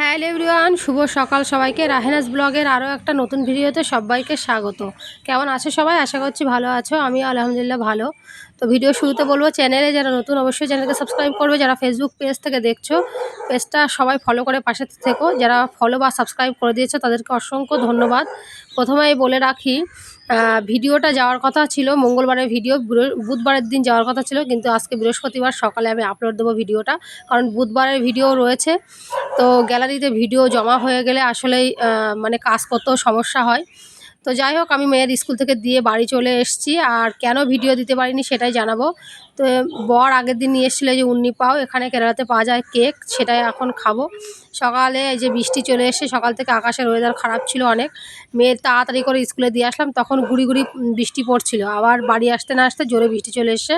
Hello everyone, শুভ সকাল সবাইকে। রাহেনাস ব্লগের আরও একটা নতুন ভিডিওতে সবাইকে স্বাগত। কেমন আছো সবাই? আশা করছি ভালো আছো আমি আলহামদুলিল্লাহ ভালো। তো ভিডিও শুরুতে বলব, চ্যানেলে যারা নতুন, অবশ্যই চ্যানেলকে সাবস্ক্রাইব করবে। যারা ফেসবুক পেজ থেকে দেখছ পেজটা সবাই ফলো করে পাশে থেকো। যারা ফলো বা সাবস্ক্রাইব করে দিয়েছ, তাদেরকে অসংখ্য ধন্যবাদ। প্রথমেই বলে রাখি ভিডিওটা যাওয়ার কথা ছিল, মঙ্গলবারের ভিডিও বুধবারের দিন যাওয়ার কথা ছিল, কিন্তু আজকে বৃহস্পতিবার সকালে আমি আপলোড দেবো ভিডিওটা, কারণ বুধবারের ভিডিও রয়েছে, তো গ্যালারিতে ভিডিও জমা হয়ে গেলে আসলেই মানে কাজ করতেও সমস্যা হয়। তো যাই হোক, আমি মেয়ের স্কুল থেকে দিয়ে বাড়ি চলে এসেছি আর কেন ভিডিও দিতে পারিনি সেটাই জানাব। তো বর আগের দিন নিয়ে এসেছিল যে উন্নি পাও, এখানে কেরালাতে পাওয়া যায় কেক, সেটাই এখন খাব। সকালে এই যে বৃষ্টি চলে এসে সকাল থেকে আকাশের ওয়েদার খারাপ ছিল অনেক। মেয়ের তাড়াতাড়ি করে স্কুলে দিয়ে আসলাম, তখন গুড়ি গুড়ি বৃষ্টি পড়ছিল। আবার বাড়ি আসতে না আসতে জোরে বৃষ্টি চলে এসে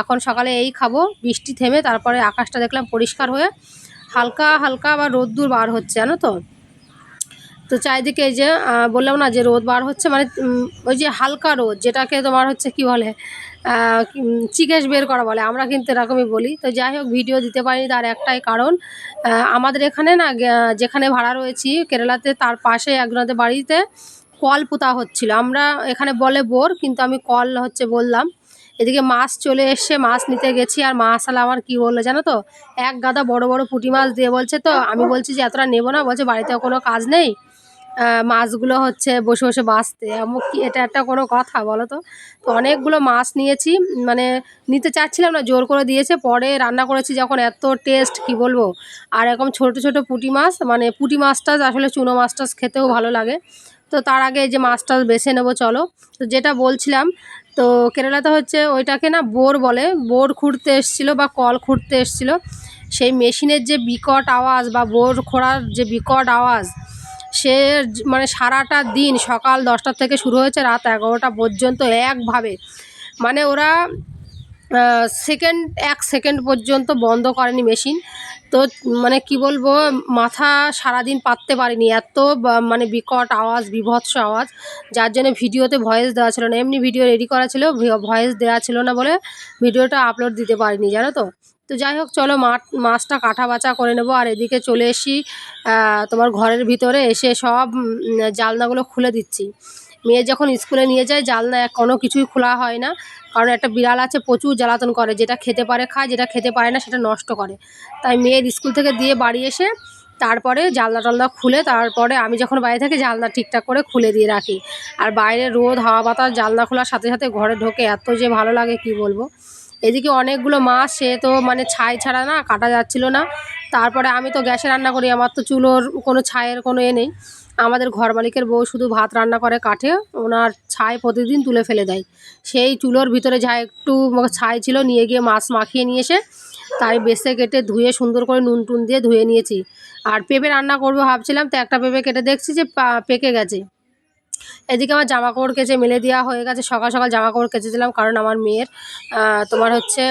এখন সকালে এই খাব, বৃষ্টি থেমে তারপরে আকাশটা দেখলাম পরিষ্কার হয়ে হালকা হালকা আবার রোদ্দুর বার হচ্ছে, জানো তো? তো চারিদিকে এই যে বললাম না যে রোদ বার হচ্ছে মানে ওই যে হালকা রোদ, যেটাকে তোমার হচ্ছে কি বলে চিকেশ বের করা বলে, আমরা কিন্তু এরকমই বলি। তো যাই হোক, ভিডিও দিতে পারিনি তার একটাই কারণ আমাদের এখানে না যেখানে ভাড়া রয়েছি, কেরালাতে তার পাশে একজনের বাড়িতে কল পোতা হচ্ছিল। আমরা এখানে বলে বোর, কিন্তু আমি কল হচ্ছে বললাম। এদিকে মাছ চলে এসছে, মাছ নিতে গেছি, আর মাছালা আমার কি বলল জানো তো? এক গাদা বড় বড় পুঁটি মাছ দিয়ে বলছে তো, আমি বলছি যে, এতটা নেব না? বলছে বাড়িতে কোনো কাজ নেই। মাছগুলো হচ্ছে বসে বসে বাঁচতে। কি, এটা একটা কোনো কথা বলো তো? তো অনেকগুলো মাছ নিয়েছি মানে নিতে চাচ্ছিলাম না, জোর করে দিয়েছে। পরে রান্না করেছি যখন এত টেস্ট কি বলব? আর এরকম ছোট ছোট পুঁটি মাছ মানে পুঁটি মাছটা আসলে চুনো মাছটা খেতেও ভালো লাগে। তো তার আগে যে মাছটা বেছে নেব, চলো। তো যেটা বলছিলাম, তো কেরালাতে হচ্ছে ওইটাকে না বোর বলে, বোর খুঁড়তে এসছিলো বা কল খুঁড়তে এসছিলো। সেই মেশিনের যে বিকট আওয়াজ বা বোর খোঁড়ার যে বিকট আওয়াজ সে মানে সারাটা দিন সকাল দশটা থেকে শুরু হয়েছে রাত এগারোটা পর্যন্ত একভাবে। মানে ওরা সেকেন্ড এক সেকেন্ড পর্যন্ত বন্ধ করেনি মেশিন তো মানে কি বলব, মাথা সারাদিন পাততে পারিনি। এত মানে বিকট আওয়াজ, বিভৎস আওয়াজ। যার জন্য ভিডিওতে ভয়েস দেওয়া ছিল না। এমনি ভিডিও রেডি করা ছিল ভয়েস দেওয়া ছিল না বলে ভিডিওটা আপলোড দিতে পারিনি, জানো তো? তো যাই হোক, চলো মাঠ, মাছটা কাটা বাছা করে নেব। আর এদিকে চলে এসি তোমার ঘরের ভিতরে এসে সব জালনাগুলো খুলে দিচ্ছি। মেয়ে যখন স্কুলে নিয়ে যায় এক- কোনো কিছুই খোলা হয় না। কারণ একটা বিড়াল আছে, প্রচুর জ্বালাতন করে। যেটা খেতে পারে খায়, যেটা খেতে পারে না, সেটা নষ্ট করে। তাই মেয়ের স্কুল থেকে দিয়ে বাড়ি এসে তারপরে জানলা টালনা খুলে, তারপরে আমি যখন বাইরে থাকি, জানলা ঠিকঠাক করে খুলে দিয়ে রাখি। আর বাইরে রোদ, হাওয়া, বাতাস, জানলা খোলার সাথে সাথে ঘরে ঢোকে, এত যে ভালো লাগে, কি বলব? এদিকে অনেকগুলো মাছ, সে তো মানে ছাই ছাড়া না, কাটা যাচ্ছিল না। তারপরে আমি তো গ্যাসে রান্না করি, আমার তো চুলোর কোনো ছায়ের কোনো এ নেই। আমাদের ঘর মালিকের বউ শুধু ভাত রান্না করে, কাঠে ওনার ছাই প্রতিদিন তুলে ফেলে দেয়। সেই চুলোর ভিতরে যা একটু ছাই ছিল, নিয়ে গিয়ে মাছ মাখিয়ে নিয়ে এসে তাই বেছে কেটে ধুয়ে সুন্দর করে নুন টুন দিয়ে ধুয়ে নিয়েছি। আর পেঁপে রান্না করব ভাবছিলাম, তো একটা পেঁপে কেটে দেখছি যে পেকে গেছে। এদিকে আমার জামা কাপড় কেচে মেলে দেওয়া হয়ে গেছে। সকাল সকাল জামা কাপড় কেচে দিলাম, কারণ আমার মেয়ের তোমার হচ্ছে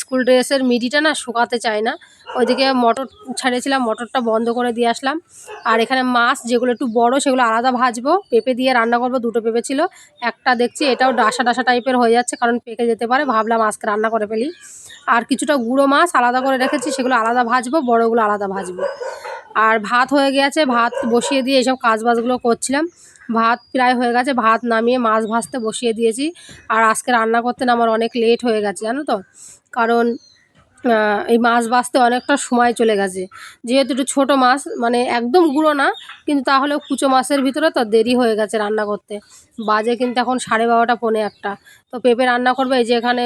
স্কুল ড্রেসের মিডিটা না শুকাতে চায় না। ওইদিকে মটর ছাড়িয়েছিলাম, মটরটা বন্ধ করে দিয়ে আসলাম। আর এখানে মাছ যেগুলো একটু বড়, সেগুলো আলাদা ভাজবো, পেঁপে দিয়ে রান্না করব, দুটো পেঁপে ছিল। একটা দেখছি এটাও ডাসা ডাসা টাইপের হয়ে যাচ্ছে, কারণ পেকে যেতে পারে। ভাবলাম আজকে রান্না করে ফেলি। আর কিছুটা গুঁড়ো মাছ আলাদা করে রেখেছি, সেগুলো আলাদা ভাজবো, বড়গুলো আলাদা ভাজবো। আর ভাত হয়ে গেছে, ভাত বসিয়ে দিয়ে এইসব কাজ বাজগুলো করছিলাম। ভাত প্রায় হয়ে গেছে, ভাত নামিয়ে মাছ ভাজতে বসিয়ে দিয়েছি। আর আজকে রান্না করতে না আমার অনেক লেট হয়ে গেছে, জানো তো? কারণ এই মাছ ভাজতে অনেকটা সময় চলে গেছে। যেহেতু একটু ছোটো মাছ মানে একদম গুঁড়ো না, কিন্তু তাহলেও কুচো মাছের ভিতরে তো দেরি হয়ে গেছে রান্না করতে। বাজে কিন্তু এখন সাড়ে বারোটা, পৌনে একটা। তো পেঁপে রান্না করবে, এই যে এখানে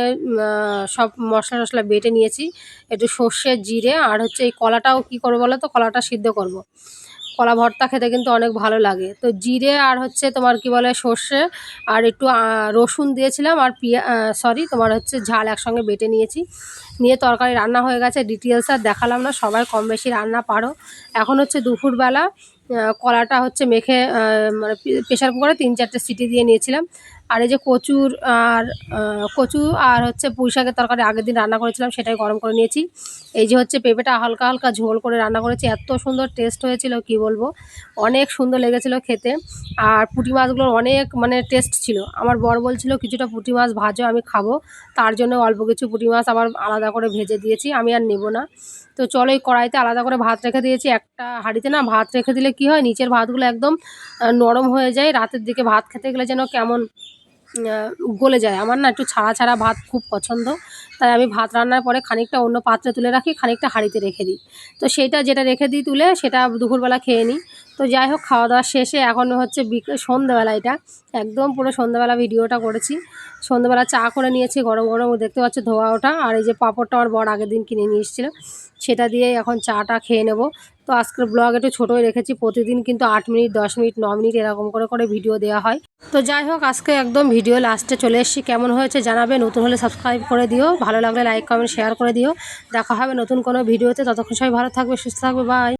সব মশলা টশলা বেটে নিয়েছি। একটু সর্ষে জিরে আর হচ্ছে এই কলাটাও কী করব বলো তো? কলাটা সিদ্ধ করব। কলা ভর্তা খেতে কিন্তু অনেক ভালো লাগে। তো জিরে আর হচ্ছে তোমার কি বলে সর্ষে আর একটু রসুন দিয়েছিলাম আর পিয়া সরি তোমার হচ্ছে ঝাল একসঙ্গে বেটে নিয়েছি। নিয়ে তরকারি রান্না হয়ে গেছে ডিটেলস আর দেখালাম না, সবাই কম বেশি রান্না পারো। এখন হচ্ছে দুপুরবেলা কলাটা হচ্ছে মেখে মানে প্রেশার কুকারে তিন চারটে সিটি দিয়ে নিয়েছিলাম। আর এই যে কচুর আর কচু আর হচ্ছে পুঁই শাকের তরকারি আগের দিন রান্না করেছিলাম, সেটাই গরম করে নিয়েছি। এই যে হচ্ছে পেঁপেটা হালকা হালকা ঝোল করে রান্না করেছি, এত সুন্দর টেস্ট হয়েছিল, কি বলব? অনেক সুন্দর লেগেছিল খেতে। আর পুঁটি মাছগুলোর অনেক মানে টেস্ট ছিল। আমার বর বলছিল, কিছুটা পুঁটি মাছ ভাজো, আমি খাব। তার জন্য অল্প কিছু পুঁটি মাছ আবার আলাদা করে ভেজে দিয়েছি, আমি আর নেব না। তো চলো এই কড়াইতে আলাদা করে ভাত রেখে দিয়েছি। একটা হাঁড়িতে না ভাত রেখে দিলে কি হয়? নিচের ভাতগুলো একদম নরম হয়ে যায়। রাতের দিকে ভাত খেতে গেলে যেন কেমন গলে যায়। আমার না একটু ছাড়া ছাড়া ভাত খুব পছন্দ। তাই আমি ভাত রান্নার পরে খানিকটা অন্য পাত্রে তুলে রাখি, খানিকটা হাঁড়িতে রেখে দিই। তো সেইটা যেটা রেখে দিই তুলে, সেটা দুপুরবেলা খেয়ে নিই। তো যাই হোক, খাওয়া দাওয়া শেষে এখন হচ্ছে বিকেল সন্ধ্যেবেলা এটা। একদম পুরো সন্ধ্যেবেলা ভিডিওটা করেছি। সন্ধ্যেবেলা চা করে নিয়েছি, গরম গরম দেখতে পাচ্ছ ধোয়া ওটা আর এই যে পাঁপড়টা আমার বর আগের দিন কিনে নিয়ে এসেছিল, সেটা দিয়ে এখন চাটা খেয়ে নেব। তো আজকের ব্লগ একটু ছোটোই রেখেছি। প্রতিদিন কিন্তু আট মিনিট, দশ মিনিট, ন মিনিট এরকম করে করে ভিডিও দেওয়া হয়। তো যাই হোক, আজকে একদম ভিডিও লাস্টে চলে এসেছি। কেমন হয়েছে জানাবে, নতুন হলে সাবস্ক্রাইব করে দিও। ভালো লাগলে লাইক কমেন্ট শেয়ার করে দিও। দেখা হবে নতুন কোনো ভিডিওতে ততক্ষণ সবাই ভালো থাকবে, সুস্থ থাকবে। বাই